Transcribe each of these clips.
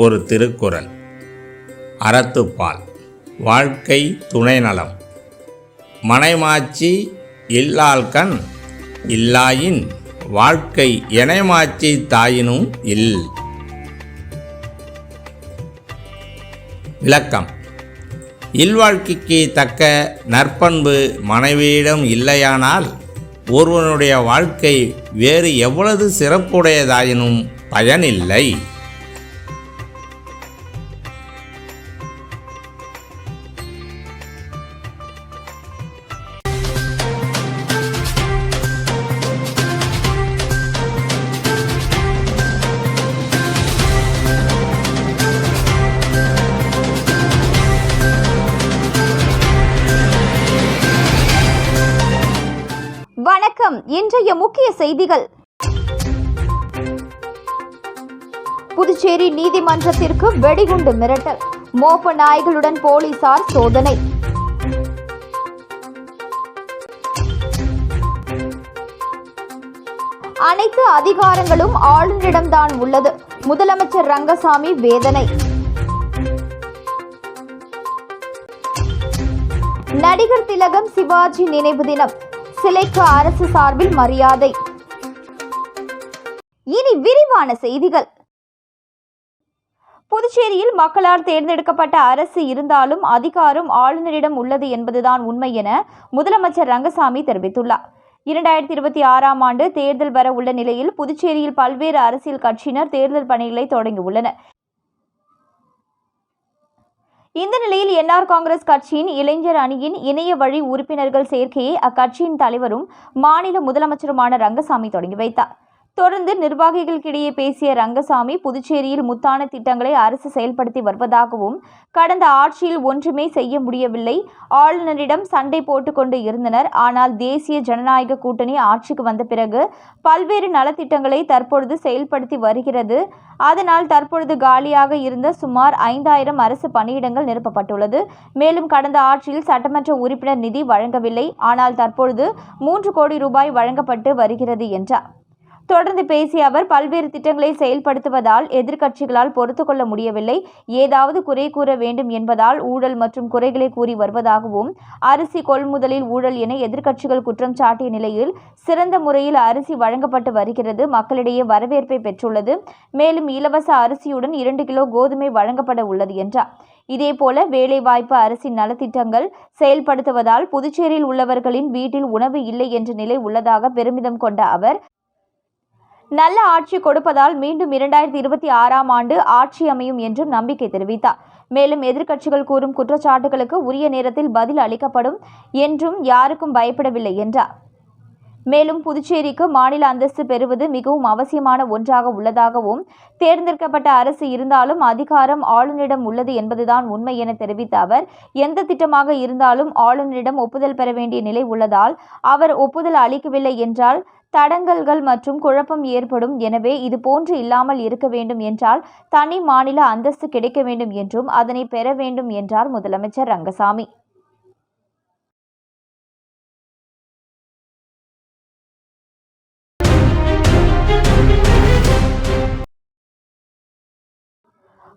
ஒரு திருக்குறள். அறத்துப்பால். வாழ்க்கை துணை நலம் மனைமாச்சி இல்லாள்கண் இல்லாயின் வாழ்க்கை எனைமாச்சி தாயினும் இல். விளக்கம். இல்வாழ்க்கைக்கு தக்க நற்பண்பு மனைவியிடம் இல்லையானால் ஒருவனுடைய வாழ்க்கை வேறு எவ்வளவு சிறப்புடையதாயினும் பயனில்லை. இன்றைய முக்கிய செய்திகள். புதுச்சேரி நீதிமன்றத்திற்கு வெடிகுண்டு மிரட்டல். மோப்ப நாய்களுடன் போலீசார் சோதனை. அனைத்து அதிகாரங்களும் ஆளுநரிடம்தான் உள்ளது. முதலமைச்சர் ரங்கசாமி வேதனை. நடிகர் திலகம் சிவாஜி நினைவு தினம். சிலைக்கு அரசு சார்பில் மரியாதை. இனி விரிவான செய்திகள். புதுச்சேரியில் மக்களால் தேர்ந்தெடுக்கப்பட்ட அரசு இருந்தாலும் அதிகாரம் ஆளுநரிடம் உள்ளது என்பதுதான் உண்மை என முதலமைச்சர் ரங்கசாமி தெரிவித்துள்ளார். இரண்டாயிரத்தி இருபத்தி ஆறாம் ஆண்டு தேர்தல் வர உள்ள நிலையில் புதுச்சேரியில் பல்வேறு அரசியல் கட்சியினர் தேர்தல் பணிகளை தொடங்கியுள்ளனர் இந்த நிலையில் என்ஆர் காங்கிரஸ் கட்சியின் இளைஞர் அணியின் இணைய வழி உறுப்பினர்கள் சேர்க்கையை அக்கட்சியின் தலைவரும் மாநில முதலமைச்சருமான ரங்கசாமி தொடங்கி வைத்தார். தொடர்ந்து நிர்வாகிகளுக்கிடையே பேசிய ரங்கசாமி புதுச்சேரியில் முத்தான திட்டங்களை அரசு செயல்படுத்தி வருவதாகவும் கடந்த ஆட்சியில் ஒன்றுமே செய்ய முடியவில்லை. ஆளுநரிடம் சண்டை போட்டுக்கொண்டு இருந்தனர். ஆனால் தேசிய ஜனநாயக கூட்டணி ஆட்சிக்கு வந்த பிறகு பல்வேறு நலத்திட்டங்களை தற்பொழுது செயல்படுத்தி வருகிறது. அதனால் தற்பொழுது காலியாக இருந்த சுமார் ஐந்தாயிரம் அரசு பணியிடங்கள் நிரப்பப்பட்டுள்ளது. மேலும் கடந்த ஆட்சியில் சட்டமன்ற உறுப்பினர் நிதி வழங்கவில்லை. ஆனால் தற்பொழுது மூன்று கோடி ரூபாய் வழங்கப்பட்டு வருகிறது என்றார். தொடர்ந்து பேசிய அவர் பல்வேறு திட்டங்களை செயல்படுத்துவதால் எதிர்க்கட்சிகளால் பொறுத்து கொள்ள முடியவில்லை. ஏதாவது குறை கூற வேண்டும் என்பதால் ஊழல் மற்றும் குறைகளை கூறி வருவதாகவும் அரிசி கொள்முதலில் ஊழல் என எதிர்க்கட்சிகள் குற்றம் சாட்டிய நிலையில் சிறந்த முறையில் அரிசி வழங்கப்பட்டு வருகிறது மக்களிடையே வரவேற்பை பெற்றுள்ளது. மேலும் இலவச அரிசியுடன் இரண்டு கிலோ கோதுமை வழங்கப்பட உள்ளது என்றார். இதேபோல வேலைவாய்ப்பு அரசின் நலத்திட்டங்கள் செயல்படுத்துவதால் புதுச்சேரியில் உள்ளவர்களின் வீட்டில் உணவு இல்லை என்ற நிலை உள்ளதாக பெருமிதம் கொண்ட அவர் நல்ல ஆட்சி கொடுப்பதால் மீண்டும் இரண்டாயிரத்தி இருபத்தி ஆறாம் ஆண்டு ஆட்சி அமையும் என்றும் நம்பிக்கை தெரிவித்தார். மேலும் எதிர்க்கட்சிகள் கூறும் குற்றச்சாட்டுகளுக்கு உரிய நேரத்தில் பதில் அளிக்கப்படும் என்றும் யாருக்கும் பயப்படவில்லை என்றார். மேலும் புதுச்சேரிக்கு மாநில அந்தஸ்து பெறுவது மிகவும் அவசியமான ஒன்றாக உள்ளதாகவும் தேர்ந்தெடுக்கப்பட்ட அரசு இருந்தாலும் அதிகாரம் ஆளுநரிடம் உள்ளது என்பதுதான் உண்மை என தெரிவித்த அவர் எந்த திட்டமாக இருந்தாலும் ஆளுநரிடம் ஒப்புதல் பெற வேண்டிய நிலை உள்ளதால் அவர் ஒப்புதல் அளிக்கவில்லை என்றால் தடங்கல்கள் மற்றும் குழப்பம் ஏற்படும். எனவே இது போன்று இல்லாமல் இருக்க வேண்டும் என்றால் தனி மாநில அந்தஸ்து கிடைக்க வேண்டும் என்றும் அதனை பெற வேண்டும் என்றார் முதலமைச்சர் ரங்கசாமி.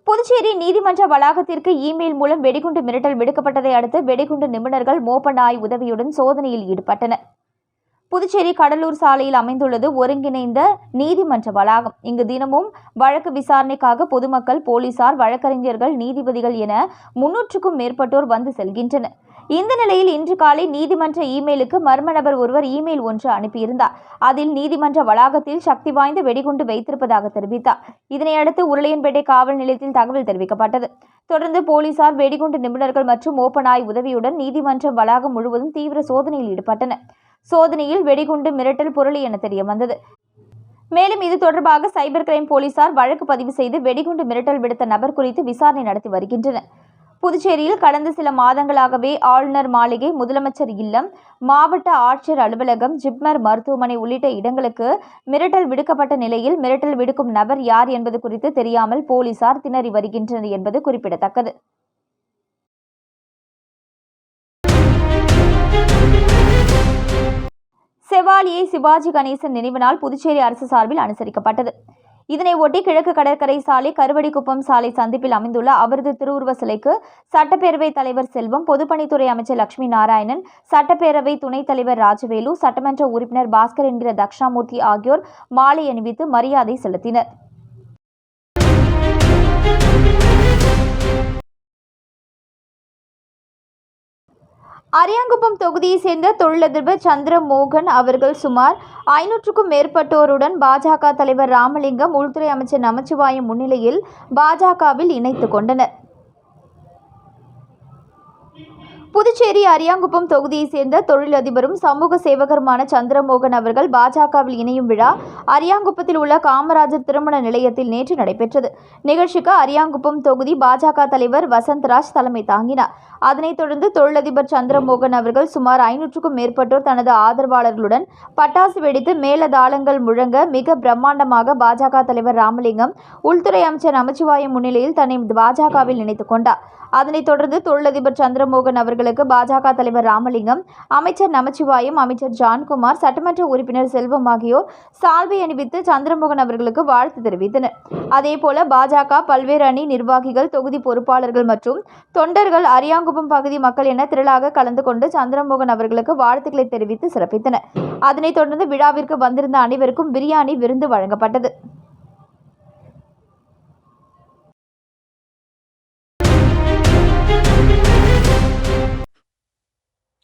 புதுச்சேரி நீதிமன்ற வளாகத்திற்கு இமெயில் மூலம் வெடிகுண்டு மிரட்டல் விடுக்கப்பட்டதை அடுத்து வெடிகுண்டு நிபுணர்கள் மோப்ப நாய் உதவியுடன் சோதனையில் ஈடுபட்டனர். புதுச்சேரி கடலூர் சாலையில் அமைந்துள்ளது ஒருங்கிணைந்த நீதிமன்ற வளாகம். இங்கு தினமும் வழக்கு விசாரணைக்காக பொதுமக்கள் போலீசார் வழக்கறிஞர்கள் நீதிபதிகள் என முன்னூற்றுக்கும் மேற்பட்டோர் வந்து செல்கின்றனர். இந்த நிலையில் இன்று காலை நீதிமன்ற இமெயிலுக்கு மர்ம நபர் ஒருவர் இமெயில் ஒன்று அனுப்பியிருந்தார். அதில் நீதிமன்ற வளாகத்தில் சக்தி வாய்ந்த வெடிகுண்டு வைத்திருப்பதாக தெரிவித்தார். இதனையடுத்து உருளையன்பேட்டை காவல் நிலையத்தில் தகவல் தெரிவிக்கப்பட்டது. தொடர்ந்து போலீசார் வெடிகுண்டு நிபுணர்கள் மற்றும் ஓப்பனாய் உதவியுடன் நீதிமன்ற வளாகம் முழுவதும் தீவிர சோதனையில் ஈடுபட்டனர். சோதனையில் வெடிகுண்டு மிரட்டல் புரளி என தெரிய வந்தது மேலும் இது தொடர்பாக சைபர் கிரைம் போலீசார் வழக்கு பதிவு செய்து வெடிகுண்டு மிரட்டல் விடுத்த நபர் குறித்து விசாரணை நடத்தி வருகின்றனர். புதுச்சேரியில் கடந்த சில மாதங்களாகவே ஆளுநர் மாளிகை முதலமைச்சர் இல்லம் மாவட்ட ஆட்சியர் அலுவலகம் ஜிப்மர் மருத்துவமனை உள்ளிட்ட இடங்களுக்கு மிரட்டல் விடுக்கப்பட்ட நிலையில் மிரட்டல் விடுக்கும் நபர் யார் என்பது குறித்து தெரியாமல் போலீசார் திணறி வருகின்றனர் என்பது குறிப்பிடத்தக்கது. செவாலியை சிவாஜி கணேசன் நினைவு நாள் புதுச்சேரி அரசு சார்பில் அனுசரிக்கப்பட்டது. இதனை ஒட்டி கிழக்கு கடற்கரை சாலை கருவடிக்குப்பம் சாலை சந்திப்பில் அமைந்துள்ள அவரது திருவுருவ சிலைக்கு சட்டப்பேரவைத் தலைவர் செல்வம் பொதுப்பணித்துறை அமைச்சர் லட்சுமி நாராயணன் சட்டப்பேரவை துணைத் தலைவர் ராஜவேலு சட்டமன்ற உறுப்பினர் பாஸ்கர் என்கிற தக்ஷாமூர்த்தி ஆகியோர் மாலை அணிவித்து மரியாதை செலுத்தினர். அரியாங்குப்பம் தொகுதியைச் சேர்ந்த தொழிலதிபர் சந்திரமோகன் அவர்கள் சுமார் ஐநூற்றுக்கும் மேற்பட்டோருடன் பாஜக தலைவர் ராமலிங்கம் உள்துறை அமைச்சர் நமச்சிவாயம் முன்னிலையில் பாஜகவில் இணைத்து கொண்டனர். புதுச்சேரி அரியாங்குப்பம் தொகுதியைச் சேர்ந்த தொழிலதிபரும் சமூக சேவகருமான சந்திரமோகன் அவர்கள் பாஜகவில் இணையும் விழா அரியாங்குப்பத்தில் உள்ள காமராஜர் திருமண நிலையத்தில் நேற்று நடைபெற்றது. நிகழ்ச்சிக்கு அரியாங்குப்பம் தொகுதி பாஜக தலைவர் வசந்தராஜ் தலைமை தாங்கினார். அதனைத் தொடர்ந்து தொழிலதிபர் சந்திரமோகன் அவர்கள் சுமார் ஐநூற்றுக்கும் மேற்பட்டோர் தனது ஆதரவாளர்களுடன் பட்டாசு வெடித்து மேலதாளங்கள் முழங்க மிக பிரம்மாண்டமாக பாஜக தலைவர் ராமலிங்கம் உள்துறை அமைச்சர் நமச்சிவாயம் முன்னிலையில் தன்னை பாஜகவில் இணைத்துக் கொண்டார். அதனைத் தொடர்ந்து தொழிலதிபர் சந்திரமோகன் அவர்களுக்கு பாஜக தலைவர் ராமலிங்கம் அமைச்சர் நமச்சிவாயம் அமைச்சர் ஜான்குமார் சட்டமன்ற உறுப்பினர் செல்வம் ஆகியோர் சால்வை அணிவித்து சந்திரமோகன் அவர்களுக்கு வாழ்த்து தெரிவித்தனர். அதேபோல பாஜக பல்வேறு அணி நிர்வாகிகள் தொகுதி பொறுப்பாளர்கள் மற்றும் தொண்டர்கள் அரியாங்குப்பம் பகுதி மக்கள் என திரளாக கலந்து கொண்டு சந்திரமோகன் அவர்களுக்கு வாழ்த்துக்களை தெரிவித்து சிறப்பித்தனர். அதனைத் தொடர்ந்து விழாவிற்கு வந்திருந்த அனைவருக்கும் பிரியாணி விருந்து வழங்கப்பட்டது.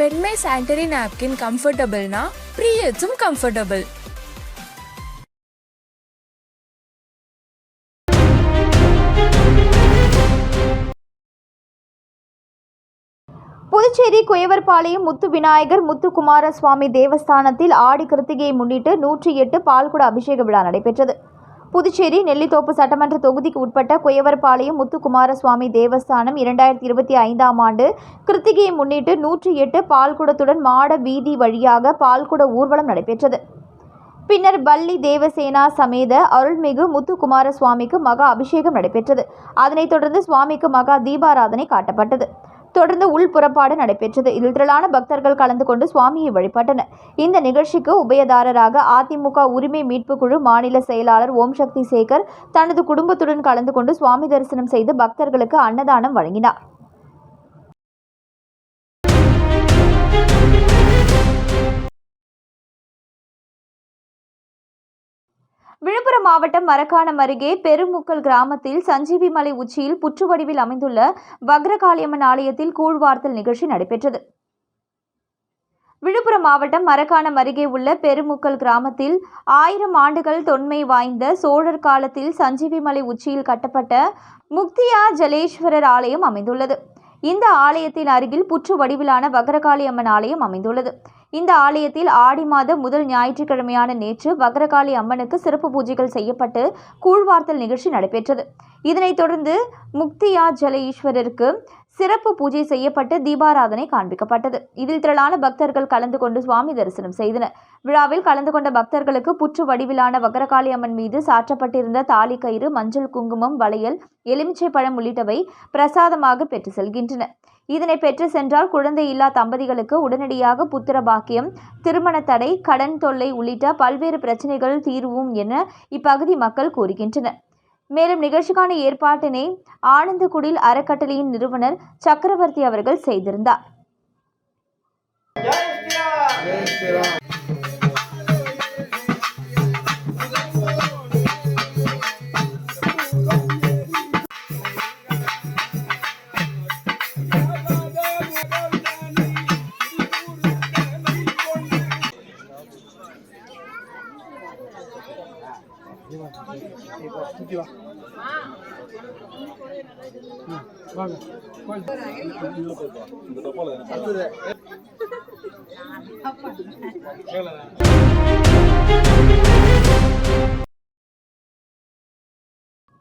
பெண்மை சானிட்டரி நாப்கின் கம்ஃபர்டபுள்னா ப்ரீயட்ஸும் கம்ஃபர்டபுள் புதுச்சேரி குயவர்பாளையம் முத்து விநாயகர் முத்து குமாரசுவாமி தேவஸ்தானத்தில் ஆடி கிருத்திகையை முன்னிட்டு நூற்றி எட்டு பால்குட அபிஷேக விழா நடைபெற்றது. புதுச்சேரி நெல்லித்தோப்பு சட்டமன்ற தொகுதிக்கு உட்பட்ட குயவர்பாளையம் முத்துக்குமாரசுவாமி தேவஸ்தானம் இரண்டாயிரத்தி இருபத்தி ஐந்தாம் ஆண்டு கிருத்திகையை முன்னிட்டு நூற்றி எட்டு பால்குடத்துடன் மாட வீதி வழியாக பால்குட ஊர்வலம் நடைபெற்றது. பின்னர் பள்ளி தேவசேனா சமேத அருள்மிகு முத்து குமாரசுவாமிக்கு மகா அபிஷேகம் நடைபெற்றது. அதனைத் தொடர்ந்து சுவாமிக்கு மகா தீபாராதனை காட்டப்பட்டது. தொடர்ந்து உள் புறப்பாடு நடைபெற்றது. இதில் திரளான பக்தர்கள் கலந்து கொண்டு சுவாமியை வழிபட்டனர். இந்த நிகழ்ச்சிக்கு உபயதாரராக அதிமுக உரிமை மீட்பு குழு மாநில செயலாளர் ஓம் சக்தி சேகர் தனது குடும்பத்துடன் கலந்து கொண்டு சுவாமி தரிசனம் செய்து பக்தர்களுக்கு அன்னதானம் வழங்கினார். விழுப்புரம் மாவட்டம் மரக்காணம் அருகே பெருமுக்கல் கிராமத்தில் சஞ்சீவி மலை உச்சியில் புற்று வடிவில் அமைந்துள்ள வக்ரகாளியம்மன் ஆலயத்தில் கூழ்வார்த்தல் நிகழ்ச்சி நடைபெற்றது. விழுப்புரம் மாவட்டம் மரக்காணம் அருகே உள்ள பெருமுக்கல் கிராமத்தில் ஆயிரம் ஆண்டுகள் தொன்மை வாய்ந்த சோழர் காலத்தில் சஞ்சீவி மலை உச்சியில் கட்டப்பட்ட முக்தியா ஜலேஸ்வரர் ஆலயம் அமைந்துள்ளது. இந்த ஆலயத்தின் அருகில் புற்று வடிவிலான வக்ரகாளி அம்மன் ஆலயம் அமைந்துள்ளது. இந்த ஆலயத்தில் ஆடி மாத முதல் ஞாயிற்றுக்கிழமையான நேற்று வக்ரகாளி அம்மனுக்கு சிறப்பு பூஜைகள் செய்யப்பட்டு கூழ்வார்த்தல் நிகழ்ச்சி நடைபெற்றது. இதனைத் தொடர்ந்து முக்தியா ஜல ஈஸ்வரருக்கு சிறப்பு பூஜை செய்யப்பட்டு தீபாராதனை காண்பிக்கப்பட்டது. இதில் திரளான பக்தர்கள் கலந்து கொண்டு சுவாமி தரிசனம் செய்தனர். விழாவில் கலந்து கொண்ட பக்தர்களுக்கு புற்று வடிவிலான வக்கரகாளி அம்மன் மீது சாற்றப்பட்டிருந்த தாலி கயிறு மஞ்சள் குங்குமம் வளையல் எலுமிச்சை பழம் உள்ளிட்டவை பிரசாதமாக பெற்று செல்கின்றன. இதனை பெற்று சென்றால் குழந்தை இல்லா தம்பதிகளுக்கு உடனடியாக புத்திர பாக்கியம் திருமண தடை கடன் தொல்லை உள்ளிட்ட பல்வேறு பிரச்சனைகள் தீர்வும் என இப்பகுதி மக்கள் கூறுகின்றனர். மேலும் நிகழ்ச்சிக்கான ஏற்பாட்டினை ஆனந்தகுடில் அறக்கட்டளையின் நிறுவனர் சக்கரவர்த்தி அவர்கள் செய்திருந்தார்.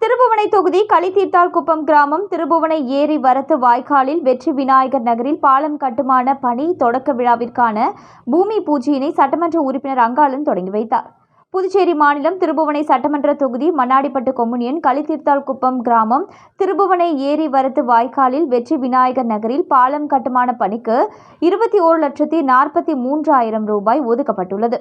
திருபுவனை தொகுதி களித்தீர்த்தால் குப்பம் கிராமம் திருபுவனை ஏரி வரத்து வாய்க்காலில் வெற்றி விநாயகர் நகரில் பாலம் கட்டுமான பணி தொடக்க விழாவிற்கான பூமி பூஜையினை சட்டமன்ற உறுப்பினர் அங்காளன் தொடங்கி வைத்தார். புதுச்சேரி மாநிலம் திருபுவனை சட்டமன்ற தொகுதி மண்ணாடிப்பட்டு கொம்முனியன் களித்தீர்த்தால் குப்பம் கிராமம் திருபுவனை ஏரி வரத்து வாய்க்காலில் வெற்றி விநாயகர் நகரில் பாலம் கட்டுமான பணிக்கு இருபத்தி ஓரு லட்சத்தி நாற்பத்தி மூன்றாயிரம் ரூபாய் ஒதுக்கப்பட்டுள்ளது.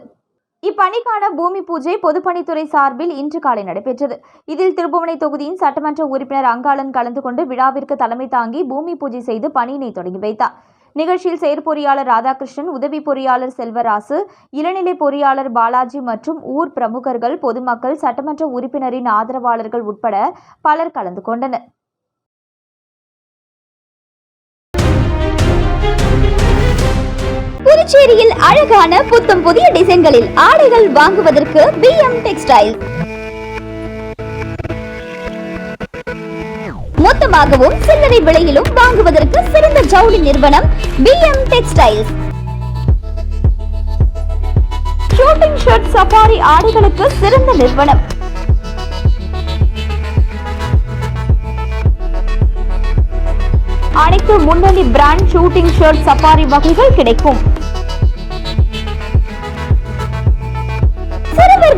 இப்பணிக்கான பூமி பூஜை பொதுப்பணித்துறை சார்பில் இன்று காலை நடைபெற்றது. இதில் திருபுவனை தொகுதியின் சட்டமன்ற உறுப்பினர் அங்காளன் கலந்து கொண்டு விழாவிற்கு தலைமை தாங்கி பூமி பூஜை செய்து பணியினை தொடங்கி வைத்தார். நிகழ்ச்சியில் செயற்பொறியாளர் ராதாகிருஷ்ணன் உதவி பொறியாளர் செல்வராசு இளநிலை பொறியாளர் பாலாஜி மற்றும் ஊர் பிரமுகர்கள் பொதுமக்கள் சட்டமன்ற உறுப்பினரின் ஆதரவாளர்கள் உட்பட பலர் கலந்து கொண்டனர். புதுச்சேரியில் அழகான புத்தம் புதிய டிசைன்களில் ஆடைகள் வாங்குவதற்கு பி எம் டெக்ஸ்டைல். மொத்தமாகவும் சில்லறை விலையிலும் வாங்குவதற்கு சிறந்த ஜவுளி நிறுவனம் P M textiles suiting shirt safari ஆடைகளுக்கு சிறந்த நிறுவனம். அனைத்து முன்னணி பிராண்ட் ஷூட்டிங் ஷர்ட் சஃபாரி வகைகள் கிடைக்கும்.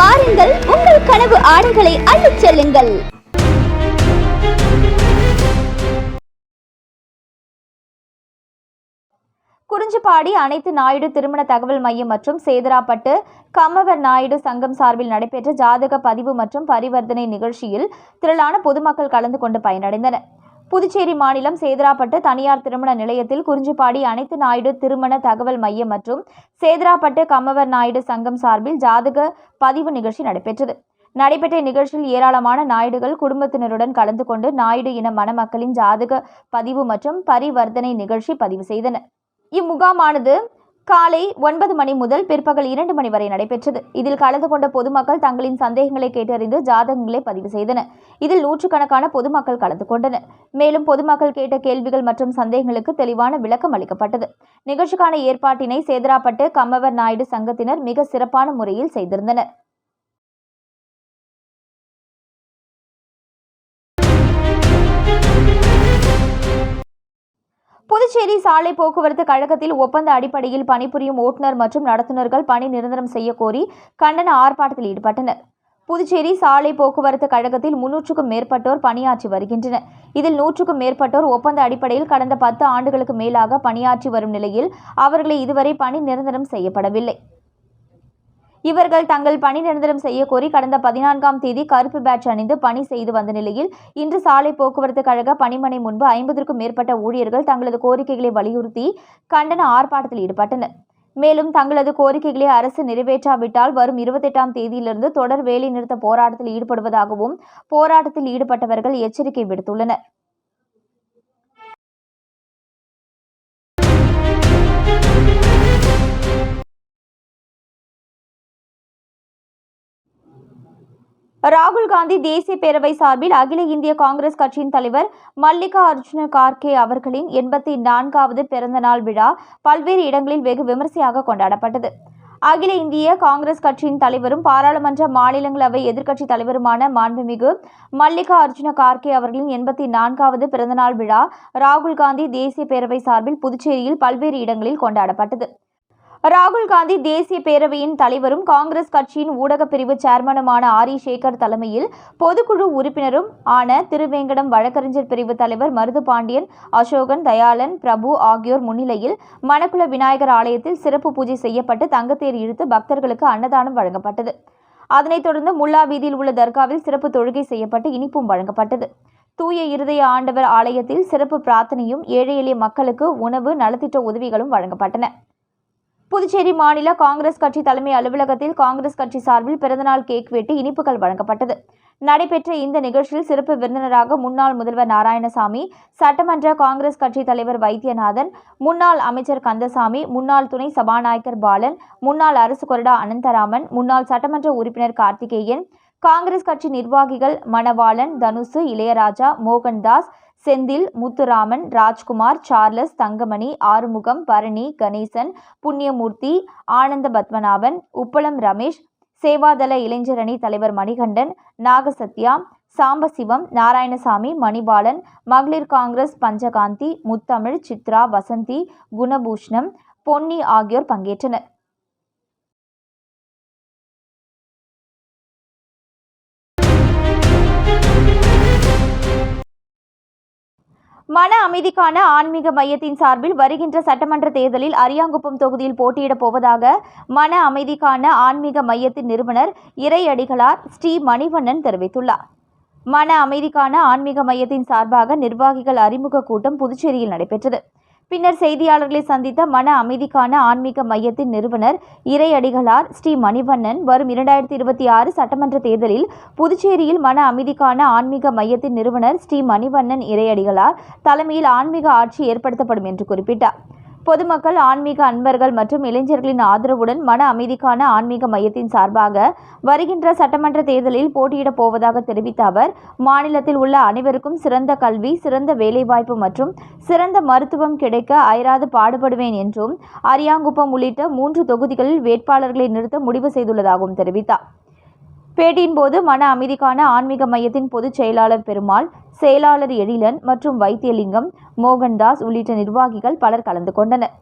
வாருங்கள் உங்கள் கனவு ஆடைகளை அள்ளிச் செல்லுங்கள். குறிஞ்சிப்பாடி அனைத்து நாயுடு திருமண தகவல் மையம் மற்றும் சேதராப்பட்டு கம்மவர் நாயுடு சங்கம் சார்பில் நடைபெற்ற ஜாதக பதிவு மற்றும் பரிவர்த்தனை நிகழ்ச்சியில் திரளான பொதுமக்கள் கலந்து கொண்டு பயனடைந்தனர். புதுச்சேரி மாநிலம் சேதராப்பட்டு தனியார் திருமண நிலையத்தில் குறிஞ்சிப்பாடி அனைத்து நாயுடு திருமண தகவல் மையம் மற்றும் சேதராப்பட்டு கம்மவர் நாயுடு சங்கம் சார்பில் ஜாதக பதிவு நிகழ்ச்சி நடைபெற்றது. நடைபெற்ற நிகழ்ச்சியில் ஏராளமான நாயுடுகள் குடும்பத்தினருடன் கலந்து கொண்டு நாயுடு இன மணமக்களின் ஜாதக பதிவு மற்றும் பரிவர்த்தனை நிகழ்ச்சி பதிவு செய்தனர். இம்முகாமானது காலை ஒன்பது மணி முதல் பிற்பகல் இரண்டு மணி வரை நடைபெற்றது. இதில் கலந்து கொண்ட பொதுமக்கள் தங்களின் சந்தேகங்களை கேட்டறிந்து ஜாதகங்களை பதிவு செய்தனர். இதில் நூற்றுக்கணக்கான பொதுமக்கள் கலந்து கொண்டனர். மேலும் பொதுமக்கள் கேட்ட கேள்விகள் மற்றும் சந்தேகங்களுக்கு தெளிவான விளக்கம் அளிக்கப்பட்டது. நிகழ்ச்சிக்கான ஏற்பாட்டினை சேதராப்பட்டு கம்மவர் நாயுடு சங்கத்தினர் மிக சிறப்பான முறையில் செய்திருந்தனர். புதுச்சேரி சாலை போக்குவரத்து கழகத்தில் ஒப்பந்த அடிப்படையில் பணிபுரியும் ஓட்டுநர் மற்றும் நடத்துனர்கள் பணி நிரந்தரம் செய்யக்கோரி கண்டன ஆர்ப்பாட்டத்தில் ஈடுபட்டனர். புதுச்சேரி சாலை போக்குவரத்து கழகத்தில் முன்னூற்றுக்கும் மேற்பட்டோர் பணியாற்றி வருகின்றனர். இதில் நூற்றுக்கும் மேற்பட்டோர் ஒப்பந்த அடிப்படையில் கடந்த பத்து ஆண்டுகளுக்கு மேலாக பணியாற்றி வரும் நிலையில் அவர்களை இதுவரை பணி நிரந்தரம் செய்யப்படவில்லை. இவர்கள் தங்கள் பணி நிரந்தரம் செய்யக்கோரி கடந்த பதினான்காம் தேதி கருப்பு பேட்ச் அணிந்து பணி செய்து வந்த நிலையில் இன்று சாலை போக்குவரத்து கழக பணிமனை முன்பு ஐம்பதற்கும் மேற்பட்ட ஊழியர்கள் தங்களது கோரிக்கைகளை வலியுறுத்தி கண்டன ஆர்ப்பாட்டத்தில் ஈடுபட்டனர். மேலும் தங்களது கோரிக்கைகளை அரசு நிறைவேற்றாவிட்டால் வரும் இருபத்தெட்டாம் தேதியிலிருந்து தொடர் வேலைநிறுத்த போராட்டத்தில் ஈடுபடுவதாகவும் போராட்டத்தில் ஈடுபட்டவர்கள் எச்சரிக்கை விடுத்துள்ளனர். ராகுல் காந்தி தேசிய பேரவை சார்பில் அகில இந்திய காங்கிரஸ் கட்சியின் தலைவர் மல்லிகா அர்ஜுன கார்கே அவர்களின் எண்பத்தி நான்காவது பிறந்தநாள் விழா பல்வேறு இடங்களில் வெகு விமர்சையாக கொண்டாடப்பட்டது. அகில இந்திய காங்கிரஸ் கட்சியின் தலைவரும் பாராளுமன்ற மாநிலங்களவை எதிர்க்கட்சித் தலைவருமான மாண்புமிகு மல்லிகா அர்ஜுன கார்கே அவர்களின் எண்பத்தி நான்காவது பிறந்தநாள் விழா ராகுல் காந்தி தேசிய பேரவை சார்பில் புதுச்சேரியில் பல்வேறு இடங்களில் கொண்டாடப்பட்டது. ராகுல் காந்தி தேசிய பேரவையின் தலைவரும் காங்கிரஸ் கட்சியின் ஊடகப் பிரிவு சேர்மனுமான ஆரி சேகர் தலைமையில் பொதுக்குழு உறுப்பினரும் ஆன திருவேங்கடம் வழக்கறிஞர் பிரிவு தலைவர் மருது பாண்டியன் அசோகன் தயாளன் பிரபு ஆகியோர் முன்னிலையில் மணக்குள விநாயகர் ஆலயத்தில் சிறப்பு பூஜை செய்யப்பட்டு தங்கத்தேர் இழுத்து பக்தர்களுக்கு அன்னதானம் வழங்கப்பட்டது. அதனைத் தொடர்ந்து முல்லா வீதியில் உள்ள தர்காவில் சிறப்பு தொழுகை செய்யப்பட்டு இனிப்பும் வழங்கப்பட்டது. தூய இருதய ஆண்டவர் ஆலயத்தில் சிறப்பு பிரார்த்தனையும் ஏழை எளிய மக்களுக்கு உணவு நலத்திட்ட உதவிகளும் வழங்கப்பட்டன. புதுச்சேரி மாநில காங்கிரஸ் கட்சி தலைமை அலுவலகத்தில் காங்கிரஸ் கட்சி சார்பில் பிறந்தநாள் கேக் வெட்டி இனிப்புகள் வழங்கப்பட்டது. நடைபெற்ற இந்த நிகழ்ச்சியில் சிறப்பு விருந்தினராக முன்னாள் முதல்வர் நாராயணசாமி சட்டமன்ற காங்கிரஸ் கட்சி தலைவர் வைத்தியநாதன் முன்னாள் அமைச்சர் கந்தசாமி முன்னாள் துணை சபாநாயகர் பாலன் முன்னாள் அரசு கொறடா அனந்தராமன் முன்னாள் சட்டமன்ற உறுப்பினர் கார்த்திகேயன் காங்கிரஸ் கட்சி நிர்வாகிகள் மணவாளன் தனுசு இளையராஜா மோகன்தாஸ் செந்தில் முத்துராமன் ராஜ்குமார் சார்லஸ் தங்கமணி ஆறுமுகம் பரணி கணேசன் புண்ணியமூர்த்தி ஆனந்த பத்மநாபன் உப்பளம் ரமேஷ் சேவாதள இளைஞரணி தலைவர் மணிகண்டன் நாகசத்யா சாம்பசிவம் நாராயணசாமி மணிபாலன் மகளிர் காங்கிரஸ் பஞ்சகாந்தி முத்தமிழ் சித்ரா வசந்தி குணபூஷணம் பொன்னி ஆகியோர் பங்கேற்றனர். மன அமைதிக்கான ஆன்மீக மையத்தின் சார்பில் வருகின்ற சட்டமன்ற தேர்தலில் அரியாங்குப்பம் தொகுதியில் போட்டியிடப் போவதாக மன அமைதிக்கான ஆன்மீக மையத்தின் நிறுவனர் இறையடிகளார் ஸ்ரீ மணிவண்ணன் தெரிவித்துள்ளார். மன அமைதிக்கான ஆன்மீக மையத்தின் சார்பாக நிர்வாகிகள் அறிமுக கூட்டம் புதுச்சேரியில் நடைபெற்றது. பின்னர் செய்தியாளர்களை சந்தித்த மன அமைதிக்கான ஆன்மீக மையத்தின் நிறுவனர் இறையடிகளார் ஸ்ரீ மணிவண்ணன் வரும் இரண்டாயிரத்தி இருபத்தி ஆறு சட்டமன்ற தேர்தலில் புதுச்சேரியில் மன அமைதிக்கான ஆன்மீக மையத்தின் நிறுவனர் ஸ்ரீ மணிவண்ணன் இறையடிகளார் தலைமையில் ஆன்மீக ஆட்சி ஏற்படுத்தப்படும் என்று குறிப்பிட்டார். பொதுமக்கள் ஆன்மீக அன்பர்கள் மற்றும் இளைஞர்களின் ஆதரவுடன் மன அமைதிக்கான ஆன்மீக மையத்தின் சார்பாக வருகின்ற சட்டமன்ற தேர்தலில் போட்டியிடப் போவதாக தெரிவித்த அவர் மாநிலத்தில் உள்ள அனைவருக்கும் சிறந்த கல்வி சிறந்த வேலைவாய்ப்பு மற்றும் சிறந்த மருத்துவம் கிடைக்க அயராது பாடுபடுவேன் என்றும் அரியாங்குப்பம் உள்ளிட்ட மூன்று தொகுதிகளில் வேட்பாளர்களை நிறுத்த முடிவு செய்துள்ளதாகவும் தெரிவித்தார். பேட்டியின் போது மன அமைதிக்கான ஆன்மீக மையத்தின் பொதுச் செயலாளர் பெருமாள் செயலாளர் எழிலன் மற்றும் வைத்தியலிங்கம் மோகன்தாஸ் உள்ளிட்ட நிர்வாகிகள் பலர் கலந்து கொண்டனர்.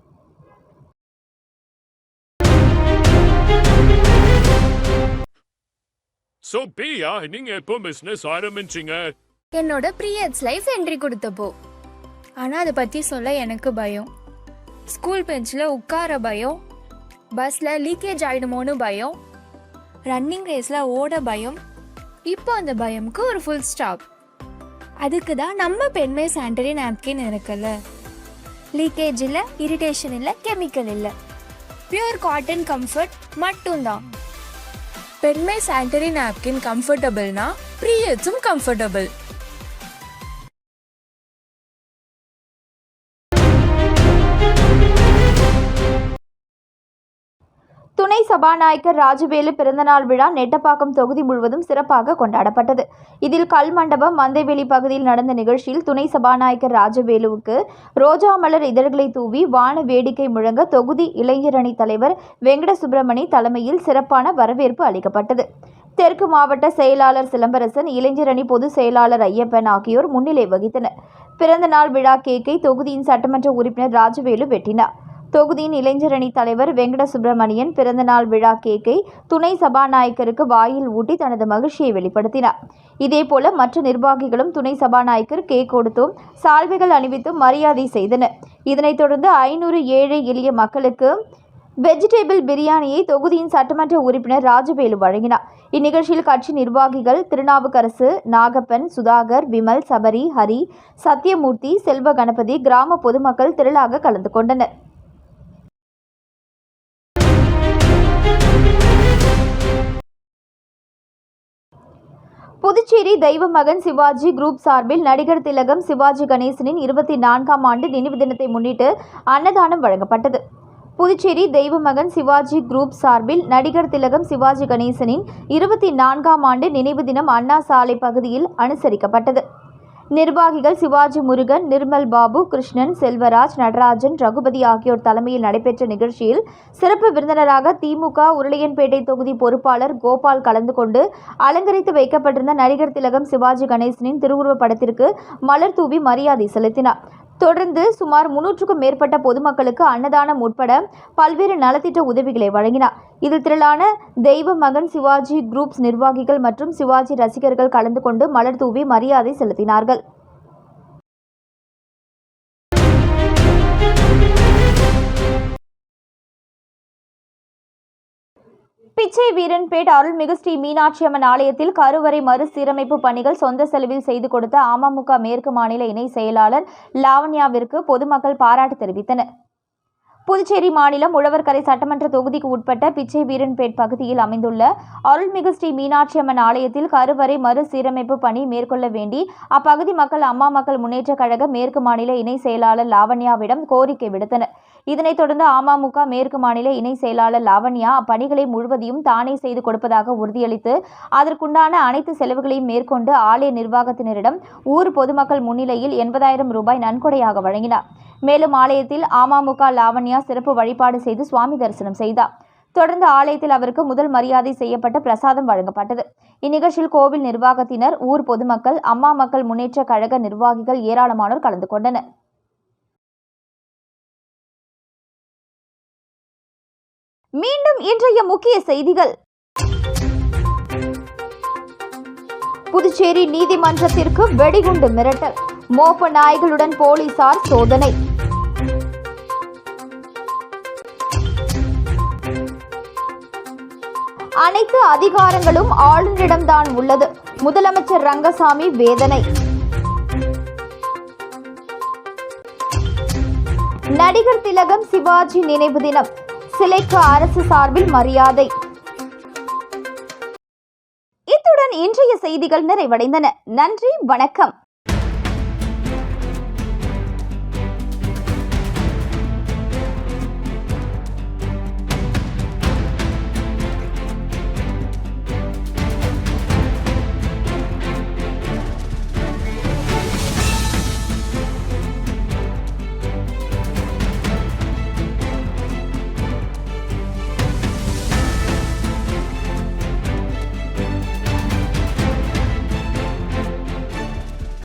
So, பிரியா நீங்க எப்போ பிசினஸ் ஆரம்பிச்சீங்க? என்னோட ப்ரீயட்ஸ் லைஃப் என்ட்ரி கொடுத்தப்போ. ஆனால் அதை பற்றி சொல்ல எனக்கு பயம். ஸ்கூல் பெஞ்சில் உட்கார பயம். பஸ்ஸில் லீக்கேஜ் ஆகிடுமோன்னு பயம். ரன்னிங் ரேஸில் ஓட பயம். இப்போ அந்த பயமுக்கு ஒரு ஃபுல் ஸ்டாப் அதுக்கு தான் நம்ம பெண்மை சானிடரி நாப்கின் இருக்குல்ல. லீக்கேஜ் இல்லை இரிட்டேஷன் இல்லை கெமிக்கல் இல்லை. பியூர் காட்டன் கம்ஃபர்ட் மட்டும்தான். பெண்மை சானிடரி நாப்கின் கம்ஃபர்டபுள்னா ப்ரீயட்ஸும் கம்ஃபர்டபுள் துணை சபாநாயகர் ராஜவேலு பிறந்தநாள் விழா நெட்டப்பாக்கம் தொகுதி முழுவதும் சிறப்பாக கொண்டாடப்பட்டது. இதில் கல்மண்டபம் மந்தைவெளி பகுதியில் நடந்த நிகழ்ச்சியில் துணை சபாநாயகர் ராஜவேலுவுக்கு ரோஜா மலர் இதழ்களை தூவி வான வேடிக்கை முழங்க தொகுதி இளைஞரணி தலைவர் வெங்கட சுப்பிரமணி தலைமையில் சிறப்பான வரவேற்பு அளிக்கப்பட்டது. தெற்கு மாவட்ட செயலாளர் சிலம்பரசன் இளைஞரணி பொதுச் செயலாளர் ஐயப்பன் ஆகியோர் முன்னிலை வகித்தனர். பிறந்தநாள் விழா கேக்கை தொகுதியின் சட்டமன்ற உறுப்பினர் ராஜவேலு வெட்டினார். தொகுதியின் இளைஞரணி தலைவர் வெங்கட சுப்பிரமணியன் பிறந்தநாள் விழா கேக்கை துணை சபாநாயகருக்கு வாயில் ஊட்டி தனது மகிழ்ச்சியை வெளிப்படுத்தினார். இதேபோல மற்ற நிர்வாகிகளும் துணை சபாநாயகர் கேக் கொடுத்தும் சால்வைகள் அணிவித்தும் மரியாதை செய்தனர். இதனைத் தொடர்ந்து ஐநூறு ஏழை எளிய மக்களுக்கு வெஜிடபிள் பிரியாணியை தொகுதியின் சட்டமன்ற உறுப்பினர் ராஜவேலு வழங்கினார். இந்நிகழ்ச்சியில் கட்சி நிர்வாகிகள் திருநாவுக்கரசு நாகப்பன் சுதாகர் விமல் சபரி ஹரி சத்யமூர்த்தி செல்வ கணபதி கிராம பொதுமக்கள் திரளாக கலந்து கொண்டனர். புதுச்சேரி தெய்வ மகன் சிவாஜி குரூப் சார்பில் நடிகர் திலகம் சிவாஜி கணேசனின் இருபத்தி நான்காம் ஆண்டு நினைவு தினத்தை முன்னிட்டு அன்னதானம் வழங்கப்பட்டது. புதுச்சேரி தெய்வமகன் சிவாஜி குரூப் சார்பில் நடிகர் திலகம் சிவாஜி கணேசனின் இருபத்தி நான்காம் ஆண்டு நினைவு தினம் அண்ணா சாலை பகுதியில் அனுசரிக்கப்பட்டது. நிர்வாகிகள் சிவாஜி முருகன் நிர்மல் பாபு கிருஷ்ணன் செல்வராஜ் நடராஜன் ரகுபதி ஆகியோர் தலைமையில் நடைபெற்ற நிகழ்ச்சியில் சிறப்பு விருந்தினராக திமுக உருளையன்பேட்டை தொகுதி பொறுப்பாளர் கோபால் கலந்து கொண்டு அலங்கரித்து வைக்கப்பட்டிருந்த நடிகர் திலகம் சிவாஜி கணேசனின் திருவுருவ படத்திற்கு மலர் தூவி மரியாதை செலுத்தினார். தொடர்ந்து சுமார் முன்னூற்றுக்கும் மேற்பட்ட பொதுமக்களுக்கு அன்னதானம் உட்பட பல்வேறு நலத்திட்ட உதவிகளை வழங்கினார். இதில் திரளான தெய்வ மகன் சிவாஜி குரூப்ஸ் நிர்வாகிகள் மற்றும் சிவாஜி ரசிகர்கள் கலந்து கொண்டு மலர் தூவி மரியாதை செலுத்தினார்கள். பிச்சை வீரன்பேட் அருள்மிகு ஸ்ரீ மீனாட்சி அம்மன் ஆலயத்தில் கருவறை மறுசீரமைப்பு பணிகள் சொந்த செலவில் செய்து கொடுத்த அமமுக மேற்கு மாநில இணை செயலாளர் லாவண்யாவிற்கு பொதுமக்கள் பாராட்டு தெரிவித்தனர். புதுச்சேரி மாநிலம் உழவர்கரை சட்டமன்ற தொகுதிக்கு உட்பட்ட பிச்சை வீரன்பேட் பகுதியில் அமைந்துள்ள அருள்மிகு ஸ்ரீ மீனாட்சி அம்மன் ஆலயத்தில் கருவறை மறுசீரமைப்பு பணி மேற்கொள்ள வேண்டி அப்பகுதி மக்கள் அம்மா மக்கள் முன்னேற்றக் கழக மேற்கு மாநில இணை செயலாளர் லாவண்யாவிடம் கோரிக்கை விடுத்தனர். இதனைத் தொடர்ந்து அமமுக மேற்கு மாநில இணை செயலாளர் லாவண்யா அப்பணிகளை முழுவதையும் தானே செய்து கொடுப்பதாக உறுதியளித்து அதற்குண்டான அனைத்து செலவுகளையும் மேற்கொண்டு ஆலய நிர்வாகத்தினரிடம் ஊர் பொதுமக்கள் முன்னிலையில் எண்பதாயிரம் ரூபாய் நன்கொடையாக வழங்கினார். மேலும் ஆலயத்தில் அமமுக லாவண்யா சிறப்பு வழிபாடு செய்து சுவாமி தரிசனம் செய்தார். தொடர்ந்து ஆலயத்தில் அவருக்கு முதல் மரியாதை செய்யப்பட்ட பிரசாதம் வழங்கப்பட்டது. இந்நிகழ்ச்சியில் கோவில் நிர்வாகத்தினர் ஊர் பொதுமக்கள் அம்மா மக்கள் முன்னேற்ற கழக நிர்வாகிகள் ஏராளமானோர் கலந்து கொண்டனர். மீண்டும் இன்றைய முக்கிய செய்திகள். புதுச்சேரி நீதிமன்றத்திற்கு வெடிகுண்டு மிரட்டல். மோப்ப நாய்களுடன் போலீசார் சோதனை. அனைத்து அதிகாரங்களும் ஆளுநரிடம்தான் உள்ளது. முதலமைச்சர் ரங்கசாமி வேதனை. நடிகர் திலகம் சிவாஜி நினைவு தினம். சிலைக்கு அரசு சார்பில் மரியாதை. இத்துடன் இன்றைய செய்திகள் நிறைவடைந்தன. நன்றி வணக்கம்.